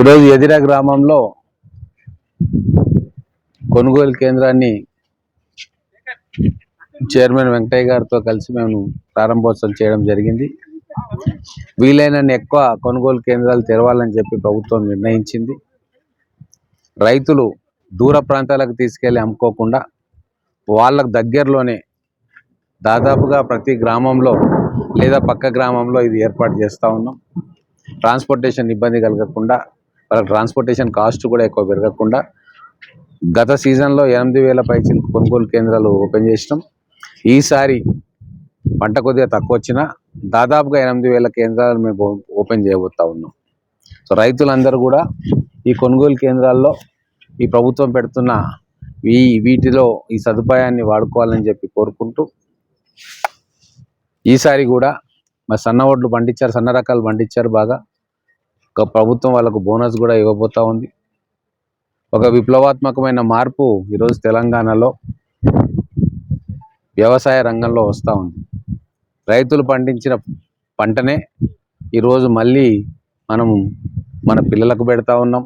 ఈరోజు ఎదిర గ్రామంలో కొనుగోలు కేంద్రాన్ని చైర్మన్ వెంకటయ్య గారితో కలిసి మేము ప్రారంభోత్సవం చేయడం జరిగింది. వీలైనన్ని ఎక్కువ కొనుగోలు కేంద్రాలు తెరవాలని చెప్పి ప్రభుత్వం నిర్ణయించింది. రైతులు దూర ప్రాంతాలకు తీసుకెళ్ళి అమ్ముకోకుండా వాళ్ళకు దగ్గరలోనే దాదాపుగా ప్రతి గ్రామంలో లేదా పక్క గ్రామంలో ఇది ఏర్పాటు చేస్తూ ఉన్నాం. ట్రాన్స్పోర్టేషన్ ఇబ్బంది కలగకుండా వాళ్ళకి ట్రాన్స్పోర్టేషన్ కాస్ట్ కూడా ఎక్కువ పెరగకుండా గత సీజన్లో ఎనిమిది వేల పైచి కొనుగోలు కేంద్రాలు ఓపెన్ చేసినాం. ఈసారి పంట కొద్దిగా తక్కువ వచ్చినా దాదాపుగా ఎనిమిది వేల కేంద్రాలు మేము ఓపెన్ చేయబోతా ఉన్నాం. సో రైతులందరూ కూడా ఈ కొనుగోలు కేంద్రాల్లో ఈ ప్రభుత్వం పెడుతున్న ఈ వీటిలో ఈ సదుపాయాన్ని వాడుకోవాలని చెప్పి కోరుకుంటూ ఈసారి కూడా మా సన్న ఒడ్లు పండించారు సన్న రకాలు పండించారు బాగా. ఒక ప్రభుత్వం వాళ్ళకు బోనస్ కూడా ఇవ్వబోతా ఉంది. ఒక విప్లవాత్మకమైన మార్పు ఈరోజు తెలంగాణలో వ్యవసాయ రంగంలో వస్తూ ఉంది. రైతులు పండించిన పంటనే ఈరోజు మళ్ళీ మనం మన పిల్లలకు పెడతా ఉన్నాం.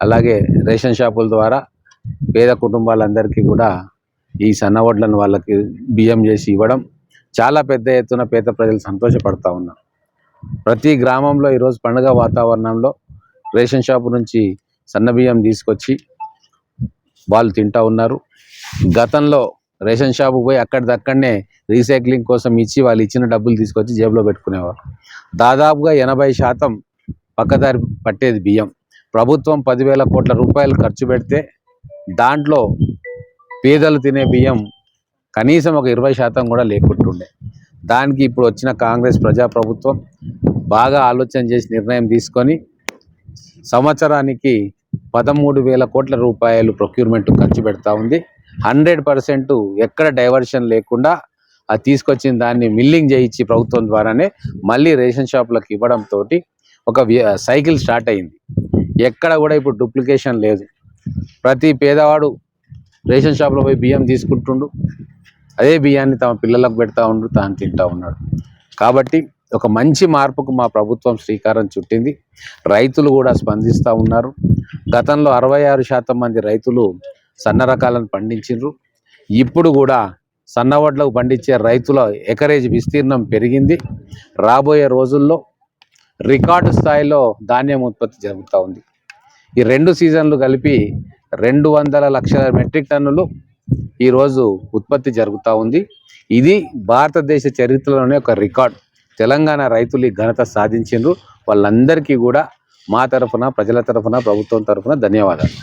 అలాగే రేషన్ షాపుల ద్వారా పేద కుటుంబాలందరికీ కూడా ఈ సన్న వడ్లను వాళ్ళకి బియ్యం చేసి ఇవ్వడం చాలా పెద్ద ఎత్తున పేద ప్రజలు సంతోషపడతా ఉన్నారు. ప్రతి గ్రామంలో ఈరోజు పండుగ వాతావరణంలో రేషన్ షాపు నుంచి సన్న బియ్యం తీసుకొచ్చి వాళ్ళు తింటా ఉన్నారు. గతంలో రేషన్ షాపు పోయి అక్కడిదక్కడనే రీసైక్లింగ్ కోసం ఇచ్చి వాళ్ళు ఇచ్చిన డబ్బులు తీసుకొచ్చి జేబులో పెట్టుకునేవారు దాదాపుగా ఎనభై శాతం పక్కదారి పట్టేది బియ్యం. ప్రభుత్వం పదివేల కోట్ల రూపాయలు ఖర్చు పెడితే దాంట్లో పేదలు తినే బియ్యం కనీసం ఒక ఇరవై శాతం కూడా లేకుంటుండే. దానికి ఇప్పుడు వచ్చిన కాంగ్రెస్ ప్రజాప్రభుత్వం బాగా ఆలోచన చేసి నిర్ణయం తీసుకొని సంవత్సరానికి పదమూడు వేల కోట్ల రూపాయలు ప్రొక్యూర్మెంట్ ఖర్చు పెడతా ఉంది. హండ్రెడ్ పర్సెంట్ ఎక్కడ డైవర్షన్ లేకుండా అది తీసుకొచ్చిన దాన్ని మిల్లింగ్ చేయించి ప్రభుత్వం ద్వారానే మళ్ళీ రేషన్ షాపులకు ఇవ్వడంతో ఒక సైకిల్ స్టార్ట్ అయింది. ఎక్కడ కూడా ఇప్పుడు డూప్లికేషన్ లేదు. ప్రతి పేదవాడు రేషన్ షాప్లో పోయి బియ్యం తీసుకుంటుండు. అదే బియ్యాన్ని తమ పిల్లలకు పెడతా ఉండు తాను తింటా ఉన్నాడు. కాబట్టి ఒక మంచి మార్పుకు మా ప్రభుత్వం శ్రీకారం చుట్టింది. రైతులు కూడా స్పందిస్తూ ఉన్నారు. గతంలో అరవై ఆరు శాతం మంది రైతులు సన్న రకాలను పండించిండ్రు ఇప్పుడు కూడా సన్నవడ్లకు పండించే రైతుల ఎకరేజ్ విస్తీర్ణం పెరిగింది. రాబోయే రోజుల్లో రికార్డు స్థాయిలో ధాన్యం ఉత్పత్తి జరుగుతూ ఉంది. ఈ రెండు సీజన్లు కలిపి రెండు వందల లక్షల మెట్రిక్ టన్నులు ఈరోజు ఉత్పత్తి జరుగుతూ ఉంది. ఇది భారతదేశ చరిత్రలోనే ఒక రికార్డ్. తెలంగాణ రైతులు ఈ ఘనత సాధించిండ్రు. వాళ్ళందరికీ కూడా మా తరఫున ప్రజల తరఫున ప్రభుత్వం తరఫున ధన్యవాదాలు.